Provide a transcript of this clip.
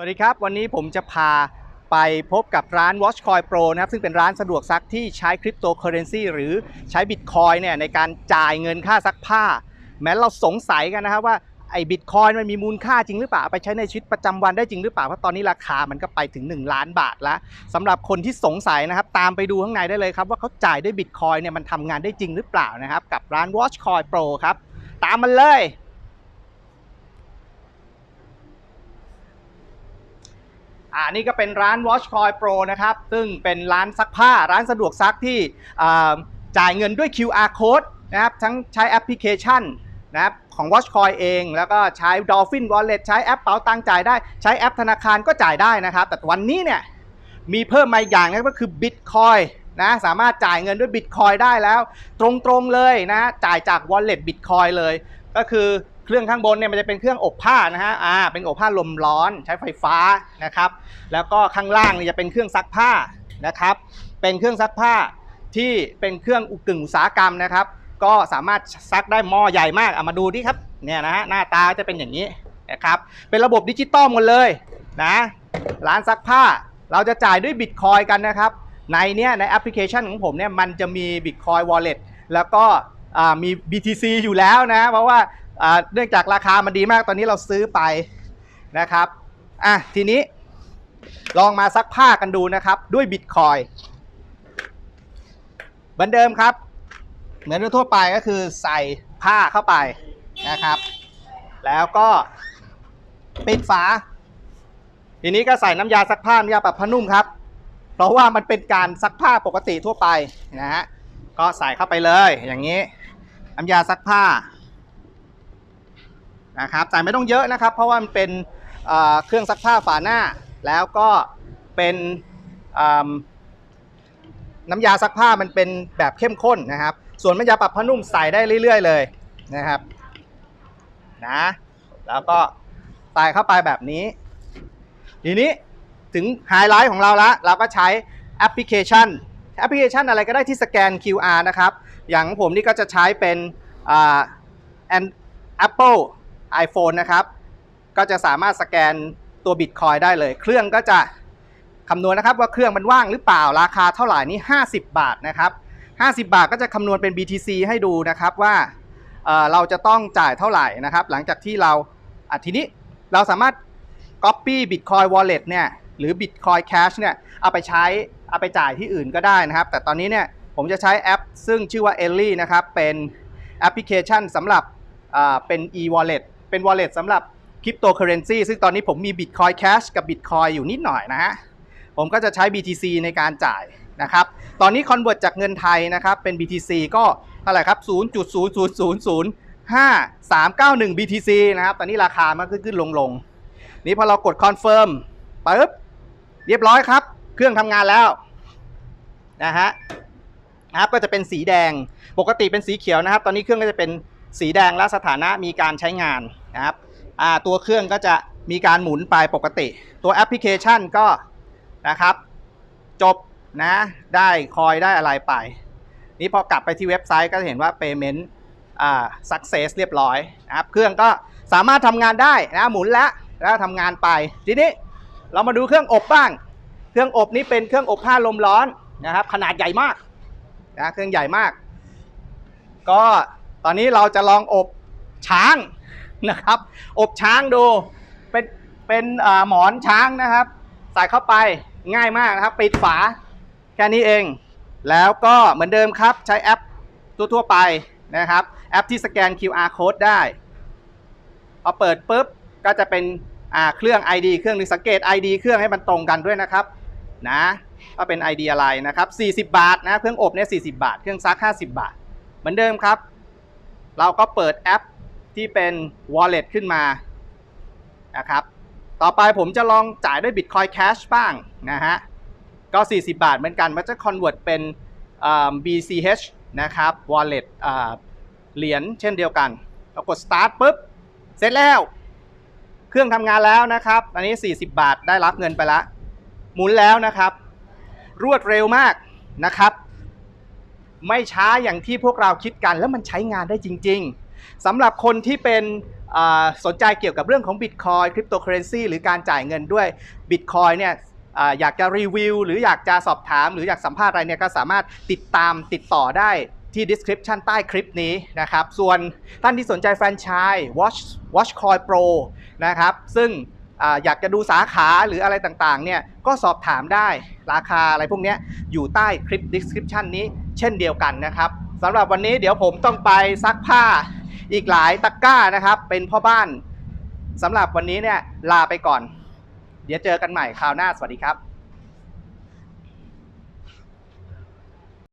สวัสดีครับ วันนี้ผมจะพาไปพบกับร้าน Watchcoin Pro นะครับ ซึ่งเป็นร้านสะดวกซักที่ใช้คริปโตเคอเรนซีหรือใช้บิตคอยเนี่ยในการจ่ายเงินค่าซักผ้า แม้เราสงสัยกันนะครับว่าไอ้บิตคอยมันมีมูลค่าจริงหรือเปล่า ไปใช้ในชีวิตประจำวันได้จริงหรือเปล่า เพราะตอนนี้ราคามันก็ไปถึง 1 ล้านบาทแล้วสำหรับคนที่สงสัยนะครับ ตามไปดูข้างในได้เลยครับ ว่าเขาจ่ายด้วยบิตคอยเนี่ยมันทำงานได้จริงหรือเปล่านะครับกับร้าน Watchcoin Pro ครับตามมันเลย อ่านี่ก็เป็นร้าน Watchcoin Pro นะครับ ซึ่งเป็นร้านซักผ้าร้านสะดวกซักที่จ่ายเงินด้วย QR code นะครับ ทั้งใช้แอปพลิเคชันนะครับของ Watchcoin เอง แล้วก็ใช้ Dolphin Wallet ใช้แอปเป๋าตังจ่ายได้ ใช้แอปธนาคารก็จ่ายได้นะครับ แต่วันนี้เนี่ยมีเพิ่มมาอีกอย่างนะก็คือ Bitcoin นะสามารถจ่ายเงินด้วย Bitcoin ได้แล้ว ตรงๆเลยนะจ่ายจาก Wallet Bitcoin เลย ก็คือ เครื่องข้างบนเนี่ยมันจะเป็นเครื่องอบผ้านะฮะอ่าเป็นอบผ้าลมร้อนใช้ไฟฟ้านะครับ แล้วก็ข้างล่างเนี่ยจะเป็นเครื่องซักผ้านะครับ เป็นเครื่องซักผ้าที่เป็นเครื่องอุกึ่งอุตสาหกรรมนะครับ ก็สามารถซักได้หม้อใหญ่มากเอามาดูดิครับเนี่ยนะฮะหน้าตาจะเป็นอย่างนี้นะครับเป็นระบบดิจิตอลหมดเลยนะร้านซักผ้าเราจะจ่ายด้วยบิตคอยกันนะครับ ในเนี้ยในแอปพลิเคชันของผมเนี่ยมันจะมี Bitcoin Wallet แล้วก็มี BTC อยู่แล้วนะ เพราะว่า เนื่องจากราคามันดีมากตอนนี้เราซื้อไปนะครับอะทีนี้ลองมาซักผ้ากันดูนะครับ ด้วย Bitcoin เหมือนเดิมครับ เหมือนทั่วไปก็คือใส่ผ้าเข้าไปนะครับ แล้วก็ปิดฝา ทีนี้ก็ใส่น้ำยาซักผ้าน้ำยาปรับผ้านุ่มครับ เพราะว่ามันเป็นการซักผ้าปกติทั่วไปนะฮะก็ใส่เข้าไปเลยอย่างนี้ น้ำยาซักผ้า นะครับใส่ไม่ต้องเยอะนะครับ เพราะว่ามันเป็นเครื่องซักผ้าฝาหน้า แล้วก็เป็นน้ำยาซักผ้ามันเป็นแบบเข้มข้นนะครับ ส่วนน้ำยาปรับผ้านุ่มใส่ได้เรื่อยๆ เลยนะครับนะแล้วก็ใส่เข้าไปแบบนี้ ทีนี้ถึงไฮไลท์ของเราละเราก็ใช้แอปพลิเคชัน แอปพลิเคชันอะไรก็ได้ที่สแกน QR นะครับ อย่างผมนี่ก็จะใช้เป็นอ่า and Apple iPhone นะครับ ก็จะสามารถสแกนตัว Bitcoin ได้เลย เครื่องก็จะคำนวณนะครับว่าเครื่องมันว่างหรือเปล่าราคาเท่าไหร่นี่50 บาทนะครับ50 บาทก็จะคำนวณเป็น BTC ให้ดูนะครับว่าเเราจะต้องจ่ายเท่าไหร่นะครับ หลังจากที่เราอทีนี้เราสามารถ Copy Bitcoin Wallet เนี่ยหรือ Bitcoin Cash เนี่ยเอาไปใช้เอาไปจ่ายที่อื่นก็ได้นะครับ แต่ตอนนี้เนี่ยผมจะใช้แอป ซึ่งชื่อว่า e l l y นะครับ เป็นแอปพลิเคชันสำหรับเป็น e-wallet เป็น wallet สำหรับ cryptocurrency ซึ่งตอนนี้ผมมี Bitcoin Cash กับ Bitcoin อยู่นิดหน่อยนะฮะ ผมก็จะใช้ BTC ในการจ่ายนะครับ ตอนนี้ convert จากเงินไทยนะครับ เป็น BTC ก็เท่าไหร่ครับ 0.0000591 BTC นะครับ ตอนนี้ราคามันขึ้นขึ้นลงลงนี่พอเรากด confirm ปึ๊บ เรียบร้อยครับ เครื่องทำงานแล้วนะฮะนะครับก็จะเป็นสีแดง ปกติเป็นสีเขียวนะครับ ตอนนี้เครื่องก็จะเป็น สีแดงและสถานะมีการใช้งานนะครับตัวเครื่องก็จะมีการหมุนไปปกติ ตัวแอปพลิเคชันก็นะครับ จบนะได้คอยได้อะไรไป นี่พอกลับไปที่เว็บไซต์ก็จะเห็นว่า payment success เรียบร้อยนะครับเครื่องก็สามารถทำงานได้นะหมุนแล้วแล้วทำงานไป ทีนี้เรามาดูเครื่องอบบ้าง เครื่องอบนี้เป็นเครื่องอบผ้าลมร้อนนะครับ ขนาดใหญ่มากนะเครื่องใหญ่มาก ก็ ตอนนี้เราจะลองอบช้างนะครับ อบช้างดูเป็นเป็นอ่าหมอนช้างนะครับ ใส่เข้าไปง่ายมากนะครับ ปิดฝาแค่นี้เอง แล้วก็เหมือนเดิมครับใช้แอปทั่วๆไปนะครับ แอปที่สแกน QR code ได้พอเปิดปุ๊บก็จะเป็นเครื่อง ID เครื่องนึงสังเกต ID เครื่องให้มันตรงกันด้วยนะครับนะว่าเป็น ID อะไรนะครับ 40 บาทนะเครื่องอบเนี่ย40 บาท เครื่องซัก 50 บาท เหมือนเดิมครับ เราก็เปิดแอปที่เป็น wallet ขึ้นมานะครับ ต่อไปผมจะลองจ่ายด้วย Bitcoin Cash บ้างนะฮะ ก็ 40 บาทเหมือนกัน มันจะ convert เป็น BCH นะครับ wallet เหรียญเช่นเดียวกันเรากด start ปุ๊บ เสร็จแล้ว เครื่องทำงานแล้วนะครับ อันนี้ 40 บาทได้รับเงินไปละ หมุนแล้วนะครับ รวดเร็วมากนะครับ ไม่ช้าอย่างที่พวกเราคิดกัน แล้วมันใช้งานได้จริง ๆสำหรับคนที่เป็นสนใจเกี่ยวกับเรื่องของ Bitcoin Cryptocurrency หรือการจ่ายเงินด้วย Bitcoin เนี่ยอยากจะรีวิว หรืออยากจะสอบถาม หรืออยากสัมภาษณ์อะไรเนี่ยก็สามารถติดตามติดต่อได้ที่ description ใต้คลิปนี้นะครับ ส่วนท่านที่สนใจแฟรนไชส์ Watch Watchcoin Pro นะครับ ซึ่งออยากจะดูสาขาหรืออะไรต่างๆ เนี่ย ก็สอบถามได้ ราคาอะไรพวกนี้อยู่ใต้คลิป description นี้ เช่นเดียวกันนะครับสำหรับวันนี้เดี๋ยวผมต้องไปซักผ้าอีกหลายตะกก้านะครับ เป็นพ่อบ้านสำหรับวันนี้เนี่ยลาไปก่อน เดี๋ยวเจอกันใหม่คราวหน้าสวัสดีครับ